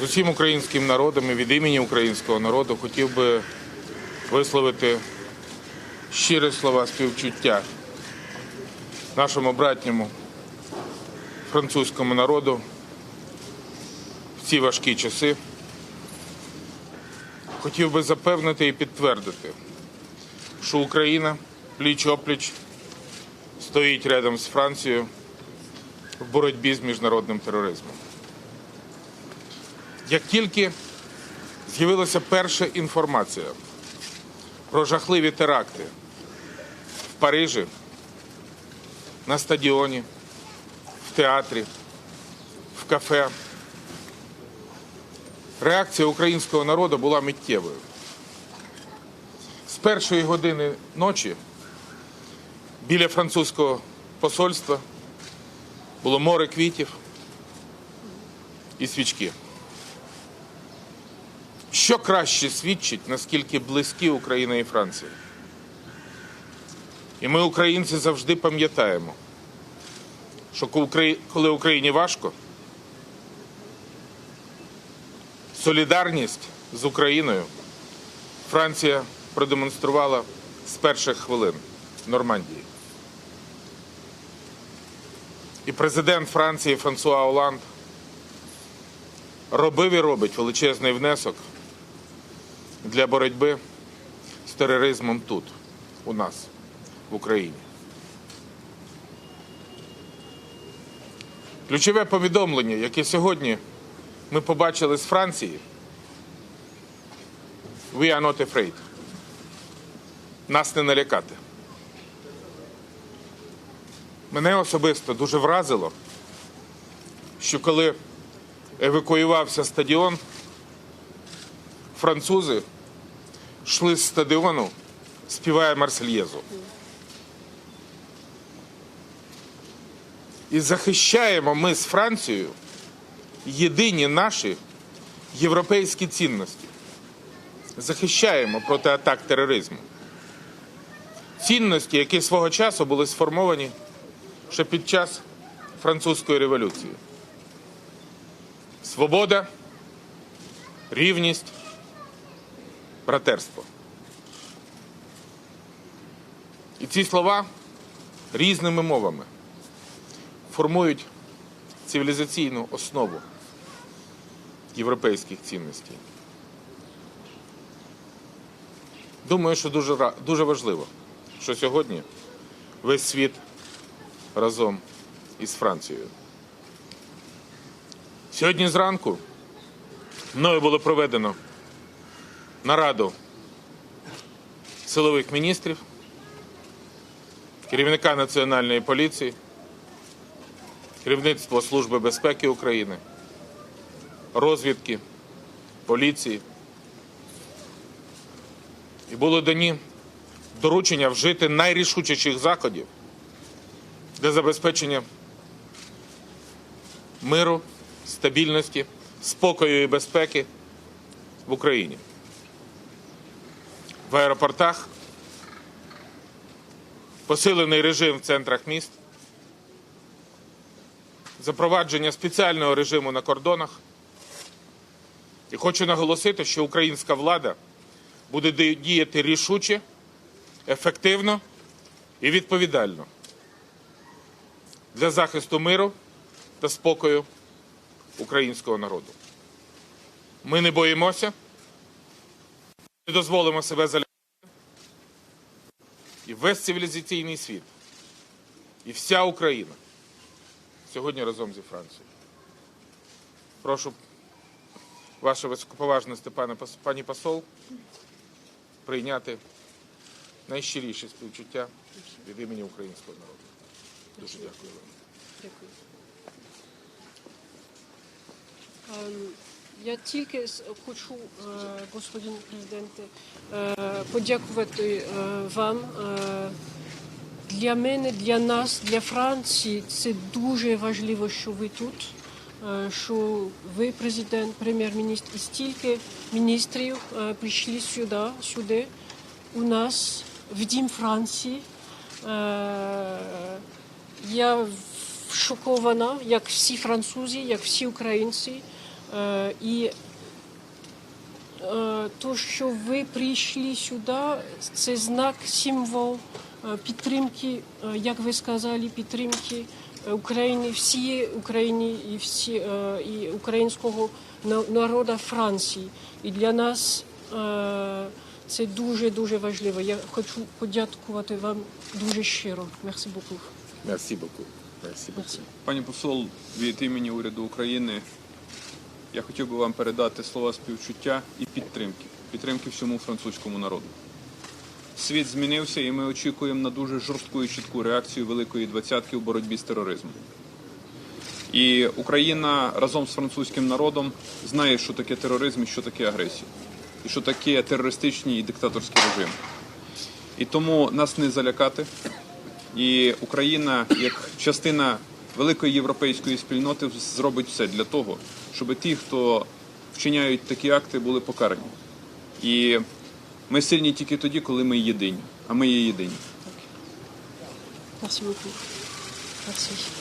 з усім українським народом і від імені українського народу хотів би висловити щирі слова співчуття нашому братньому французькому народу в ці важкі часи. Хотів би запевнити і підтвердити, що Україна пліч-опліч стоїть рядом з Францією в боротьбі з міжнародним тероризмом. Як тільки з'явилася перша інформація про жахливі теракти в Парижі, на стадіоні, в театрі, в кафе, реакція українського народу була миттєвою. З першої години ночі біля французького посольства було море квітів і свічки. Що краще свідчить, наскільки близькі Україна і Франція. І ми, українці, завжди пам'ятаємо, що коли Україні важко, солідарність з Україною Франція продемонструвала з перших хвилин в Нормандії. І президент Франції Франсуа Оланд робив і робить величезний внесок для боротьби з тероризмом тут, у нас, в Україні. Ключове повідомлення, яке сьогодні ми побачили з Франції, we are not afraid. Нас не налякати. Мене особисто дуже вразило, що коли евакуювався стадіон, французи йшли з стадіону, співає Марсельєзу. І захищаємо ми з Францією єдині наші європейські цінності. Захищаємо проти атак тероризму. Цінності, які свого часу були сформовані ще під час французької революції. Свобода, рівність, братерство. І ці слова різними мовами формують цивілізаційну основу європейських цінностей. Думаю, що дуже, дуже важливо, що сьогодні весь світ разом із Францією. Сьогодні зранку мною було проведено нараду силових міністрів, керівника Національної поліції, керівництво Служби безпеки України, розвідки, поліції. І було дані доручення вжити найрішучіших заходів для забезпечення миру, стабільності, спокою і безпеки в Україні. В аеропортах посилений режим в центрах міст, запровадження спеціального режиму на кордонах. І хочу наголосити, що українська влада буде діяти рішуче, ефективно і відповідально для захисту миру та спокою українського народу. Ми не боїмося, не дозволимо себе залякати. І весь цивілізаційний світ, і вся Україна сьогодні разом зі Францією. Прошу ваше високоповажності, пані посол, прийняти найщиріші співчуття від імені українського народу. Дуже дякую вам. Дякую. Я тільки хочу, е, господин президенте, е, подякувати е, вам. Для мене, для нас, для Франції це дуже важливо, що ви тут, що ви президент, прем'єр-міністр і стільки міністрів прийшли сюди, сюди у нас в Дім Франції. Я шокована, як всі французи, як всі українці. Е, І е, то, що ви прийшли сюди, це знак, символ е, підтримки, е, як ви сказали, підтримки е, України, всієї України і, всі, е, і українського народу Франції. І для нас е, це дуже-дуже важливо. Я хочу подякувати вам дуже щиро. Merci beaucoup. Merci beaucoup. Merci beaucoup. Merci. Пані посол, від імені уряду України я хотів би вам передати слова співчуття і підтримки. Підтримки всьому французькому народу. Світ змінився, і ми очікуємо на дуже жорстку і чітку реакцію Великої двадцятки у боротьбі з тероризмом. І Україна разом з французьким народом знає, що таке тероризм і що таке агресія, і що таке терористичні і диктаторські режими. І тому нас не залякати. І Україна, як частина великої європейської спільноти, зробить все для того, щоб ті, хто вчиняють такі акти, були покарані. І ми сильні тільки тоді, коли ми єдині, а ми є єдині. Merci beaucoup.